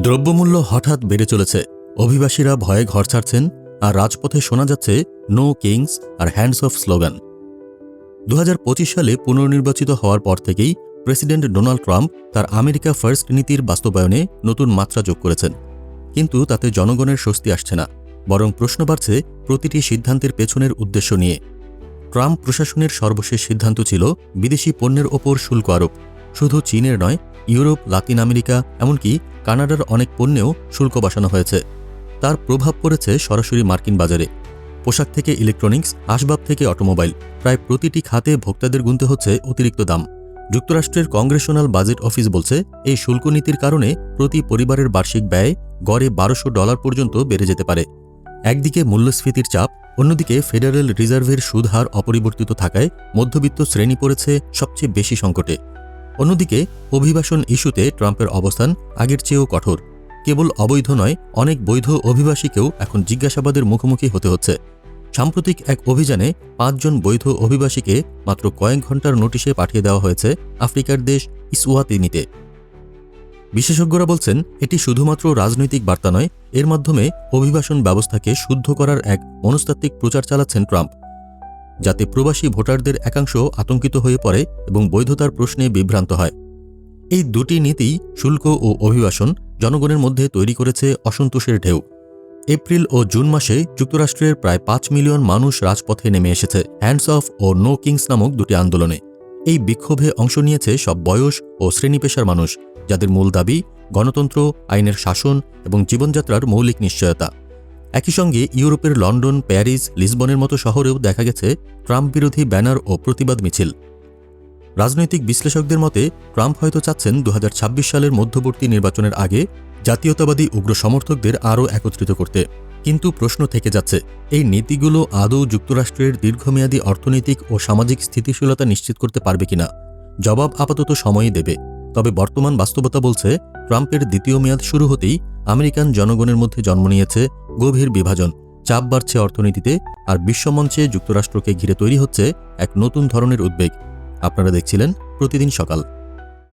দ্রব্যমূল্য হঠাৎ বেড়ে চলেছে। অভিবাসীরা ভয়ে ঘর ছাড়ছেন আর রাজপথে শোনা যাচ্ছে, নো কিংস আর হ্যান্ডস অফ স্লোগান। দু হাজার পঁচিশ সালে পুনর্নির্বাচিত হওয়ার পর থেকেই প্রেসিডেন্ট ডোনাল্ড ট্রাম্প তার আমেরিকা ফার্স্ট নীতির বাস্তবায়নে নতুন মাত্রা যোগ করেছেন। কিন্তু তাতে জনগণের স্বস্তি আসছে না, বরং প্রশ্ন বাড়ছে প্রতিটি সিদ্ধান্তের পেছনের উদ্দেশ্য নিয়ে। ট্রাম্প প্রশাসনের সর্বশেষ সিদ্ধান্ত ছিল বিদেশি পণ্যের ওপর শুল্ক আরোপ। শুধু চীনের নয়, ইউরোপ, লাতিন আমেরিকা, এমনকি কানাডার অনেক পণ্যেও শুল্ক বসানো হয়েছে। তার প্রভাব পড়েছে সরাসরি মার্কিন বাজারে। পোশাক থেকে ইলেকট্রনিক্স, আসবাব থেকে অটোমোবাইল, প্রায় প্রতিটি খাতে ভোক্তাদের গুনতে হচ্ছে অতিরিক্ত দাম। যুক্তরাষ্ট্রের কংগ্রেশনাল বাজেট অফিস বলছে, এই শুল্ক নীতির কারণে প্রতি পরিবারের বার্ষিক ব্যয় গড়ে বারোশো ডলার পর্যন্ত বেড়ে যেতে পারে। একদিকে মূল্যস্ফীতির চাপ, অন্যদিকে ফেডারেল রিজার্ভের সুদহার অপরিবর্তিত থাকায় মধ্যবিত্ত শ্রেণি পড়েছে সবচেয়ে বেশি সংকটে। অন্যদিকে, অভিবাসন ইস্যুতে ট্রাম্পের অবস্থান আগের চেয়েও কঠোর। কেবল অবৈধ নয়, অনেক বৈধ অভিবাসীকেও এখন জিজ্ঞাসাবাদের মুখোমুখি হতে হচ্ছে। সাম্প্রতিক এক অভিযানে পাঁচজন বৈধ অভিবাসীকে মাত্র কয়েক ঘণ্টার নোটিশে পাঠিয়ে দেওয়া হয়েছে আফ্রিকার দেশ ইসওয়াতিনিতে। বিশেষজ্ঞরা বলছেন, এটি শুধুমাত্র রাজনৈতিক বার্তা নয়, এর মাধ্যমে অভিবাসন ব্যবস্থাকে শুদ্ধ করার এক মনস্তাত্ত্বিক প্রচার চালাচ্ছেন ট্রাম্প। যাতে প্রবাসী ভোটারদের একাংশ আতঙ্কিত হয়ে পড়ে এবং বৈধতার প্রশ্নে বিভ্রান্ত হয়। এই দুটি নীতি শুল্ক ও অভিবাসন জনগণের মধ্যে তৈরি করেছে অসন্তোষের ঢেউ। এপ্রিল ও জুন মাসে যুক্তরাষ্ট্রের প্রায় পাঁচ মিলিয়ন মানুষ রাজপথে নেমে এসেছে হ্যান্ডস অফ ও নো কিংস নামক দুটি আন্দোলনে। এই বিক্ষোভে অংশ নিয়েছে সব বয়স ও শ্রেণীপেশার মানুষ, যাদের মূল দাবি গণতন্ত্র, আইনের শাসন এবং জীবনযাত্রার মৌলিক নিশ্চয়তা। একই সঙ্গে ইউরোপের লন্ডন, প্যারিস, লিসবনের মতো শহরেও দেখা গেছে ট্রাম্প বিরোধী ব্যানার ও প্রতিবাদ মিছিল। রাজনৈতিক বিশ্লেষকদের মতে, ট্রাম্প হয়তো চাচ্ছেন দু হাজার ছাব্বিশ সালের মধ্যবর্তী নির্বাচনের আগে জাতীয়তাবাদী উগ্র সমর্থকদের আরও একত্রিত করতে। কিন্তু প্রশ্ন থেকে যাচ্ছে, এই নীতিগুলো আদৌ যুক্তরাষ্ট্রের দীর্ঘমেয়াদী অর্থনৈতিক ও সামাজিক স্থিতিশীলতা নিশ্চিত করতে পারবে কিনা? জবাব আপাতত সময়ই দেবে। তবে বর্তমান বাস্তবতা বলছে, ট্রাম্পের দ্বিতীয় মেয়াদ শুরু হতেই আমেরিকান জনগণের মধ্যে জন্ম নিয়েছে গভীর বিভাজন, চাপ বাড়ছে অর্থনীতিতে আর বিশ্বমঞ্চে যুক্তরাষ্ট্রকে ঘিরে তৈরি হচ্ছে এক নতুন ধরনের উদ্বেগ। আপনারা দেখছিলেন প্রতিদিন সকাল।